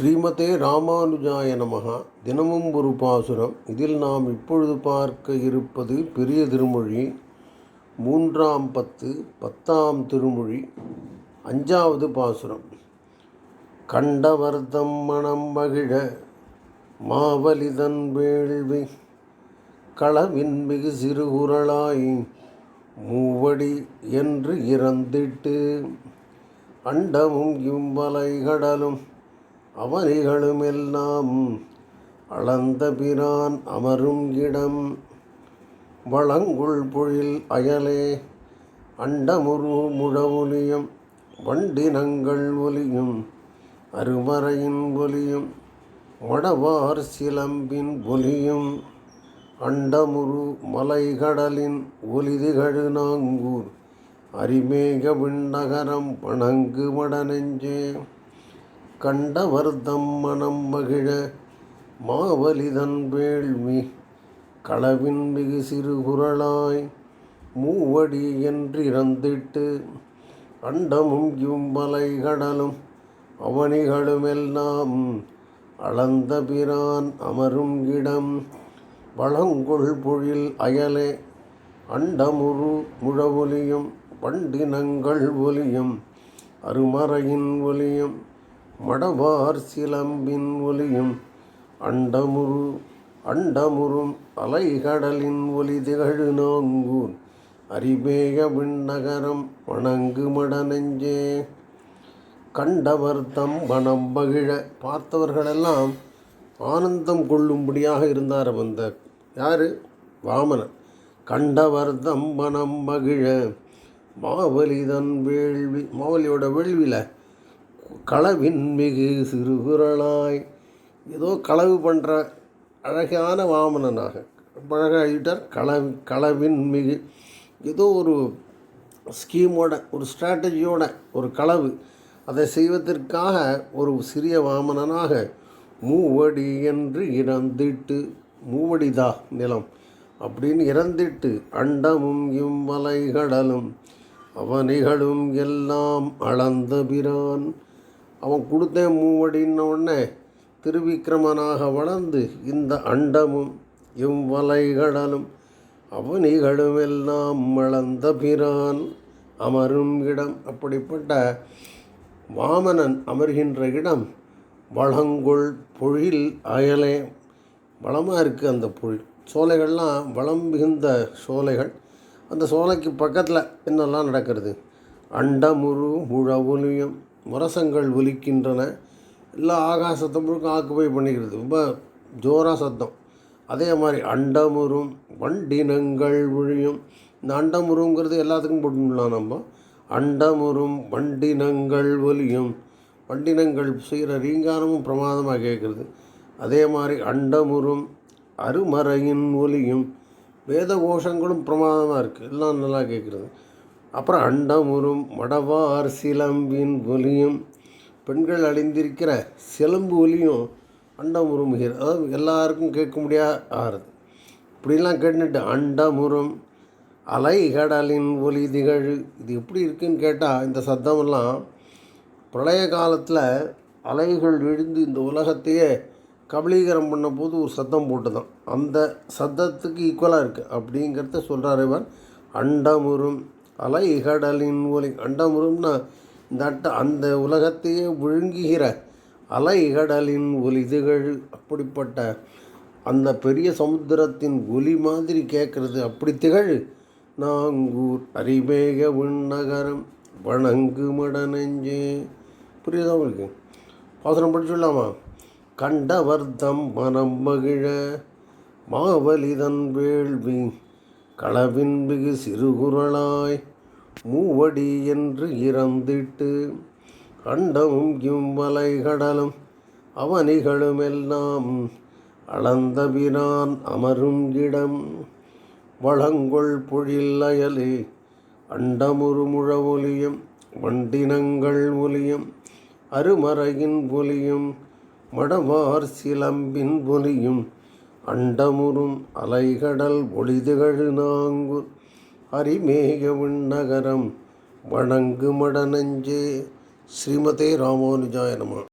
ஸ்ரீமதே ராமானுஜாய நமகா. தினமும் ஒரு பாசுரம். இதில் நாம் இப்பொழுது பார்க்க இருப்பது பெரிய திருமொழி. மூன்றாம் பத்து பத்தாம் திருமொழி. அஞ்சாவது பாசுரம். கண்டவர்தம் மணம் மகிழ மாவலிதன் வேள்வி. களவின் மிகு சிறுகுரலாய் மூவடி என்று இறந்திட்டு அண்டமும் இம்பலை கடலும். அவரிகளுமெல்லாம் அளந்த பிரான் அமரும் இடம். வளங்குள் பொழில் அயலே அண்டமுரு முழவொலியும் வண்டினங்கள் ஒலியும் அருமறையின் ஒலியும் மடவார் சிலம்பின் ஒலியும் அண்டமுரு மலைகடலின் ஒலிதிகழு நாங்கூர் அரிமேக விண்ணகரம் வணங்கு மடநெஞ்சே கண்டவர்தம் மனம் மகிழ மாவலிதன் வேள்வி களவின் மிகு சிறு குரலாய் மூவடி என்றிறந்திட்டு அண்டமும் இவ்வலை கடலும் அவனிகளுமெல்லாம் அளந்த பிரான் அமரும் இடம் வளங்கொள் பொழில் அயலே அண்டமுரு முழவொலியும் பண்டினங்கள் ஒலியும் அருமறையின் ஒலியும் மடவார் சிலம்பின் ஒலியும் அண்டமுரு அண்டமுறும் அலைகடலின் ஒலி திகழு நோங்கூன். அரிபேக விண்ணகரம் வணங்கு மட நெஞ்சே கண்டவர் தம் வனம் பகிழ பார்த்தவர்களெல்லாம் ஆனந்தம் கொள்ளும்படியாக இருந்தார் வந்த யார்? வாமனன். கண்டவர் தம் பகிழ மகிழ மாவலிதன் வேள்வி மாவலியோட வேள்வியில் களவின் மிகு சிறுகுரலாய் ஏதோ களவு பண்ணுற அழகான வாமனனாக. அழகாகிட்டார் களவி களவின் மிகு ஏதோ ஒரு ஸ்கீமோட ஒரு ஸ்ட்ராட்டஜியோட ஒரு களவு. அதை செய்வதற்காக ஒரு சிறிய வாமனனாக மூவடி என்று இறந்திட்டு மூவடிதா நிலம் அப்படின்னு இறந்திட்டு அண்டமும் இம்மலை கடலும் அவனிகளும் எல்லாம் அளந்த பிரான். அவன் கொடுத்தேன் மூவடின்ன உடனே திருவிக்கிரமனாக வளர்ந்து இந்த அண்டமும் இவ்வலைகடலும் அவனிகளுமெல்லாம் வளர்ந்த பிரான் அமரும் இடம். அப்படிப்பட்ட வாமனன் அமர்கின்ற இடம் வளங்கொள் பொழில் அயலே. வளமாக இருக்குது அந்த பொழில். சோலைகள்லாம் வளம் மிகுந்த சோலைகள். அந்த சோலைக்கு பக்கத்தில் என்னெல்லாம் நடக்கிறது? அண்டமுரு முழவுலியம் முரசங்கள் ஒலிக்கின்றன எல்லாம் ஆகாசத்தை முழுக்க ஆக்குபை பண்ணிக்கிறது. ரொம்ப ஜோராக சத்தம். அதே மாதிரி அண்டமுறும் வண்டினங்கள் ஒழியும் இந்த அண்டமுருங்கிறது எல்லாத்துக்கும் போட்டுலாம் நம்ம. அண்டமுறும் வண்டினங்கள் ஒலியும் வண்டினங்கள் செய்கிற ரீங்காரமும் பிரமாதமாக கேட்குறது. அதே மாதிரி அண்டமுறும் அருமறையின் ஒலியும். வேத கோஷங்களும் பிரமாதமாக இருக்குது எல்லாம் நல்லா கேட்குறது. அப்புறம் அண்டமுறும் மடவார் சிலம்பின் ஒலியும். பெண்கள் அழிந்திருக்கிற சிலம்பு ஒலியும் அண்டமுறும் அதாவது எல்லாருக்கும் கேட்க முடியா ஆறுது. இப்படிலாம் கேட்டுட்டு அண்டமுறும் அலைகடலின் ஒலி திகழ். இது எப்படி இருக்குன்னு கேட்டால் இந்த சத்தமெல்லாம் பிரளய காலத்தில் அலைகள் எழுந்து இந்த உலகத்தையே கபலீகரம் பண்ணும்போது ஒரு சத்தம் போட்டு தான் அந்த சத்தத்துக்கு ஈக்குவலாக இருக்குது அப்படிங்கிறத சொல்கிறார் இவர். அண்டமுறும் அலைகடலின் ஒலி கண்டமுறும்னா இந்த அட்ட அந்த உலகத்தையே விழுங்குகிற அலைகடலின் ஒலி திகழ் அப்படிப்பட்ட அந்த பெரிய சமுத்திரத்தின் ஒலி மாதிரி கேட்குறது. அப்படி திகழ். நாங்கூர் அரிமேக விண்ணகரம். வணங்கு மடநெஞ்சே. புரியுதா உங்களுக்கு? பாசனம் படிச்சுடலாமா கண்டவர்தம் மனம் மகிழ. மாவலிதன் வேள்வி களவின் மிகு சிறுகுரலாய் மூவடி என்று இறந்திட்டு கண்டமும் இம்மலை கடலும் அவனிகளும் எல்லாம் அளந்த அமரும் இடம். வளங்கொள் பொழில் அயலே அண்டமுரு முழவொலியும் வண்டினங்கள் ஒலியும் அருமறையின் ஒலியும் மடவார் சிலம்பின் ஒலியும் அண்டமுறும் அலைகடல் ஒளிதுகழு நாங்கு அரிமேக விண்ணகரம் வணங்கு மடநஞ்சே ஸ்ரீமதே ராமானுஜாய நம.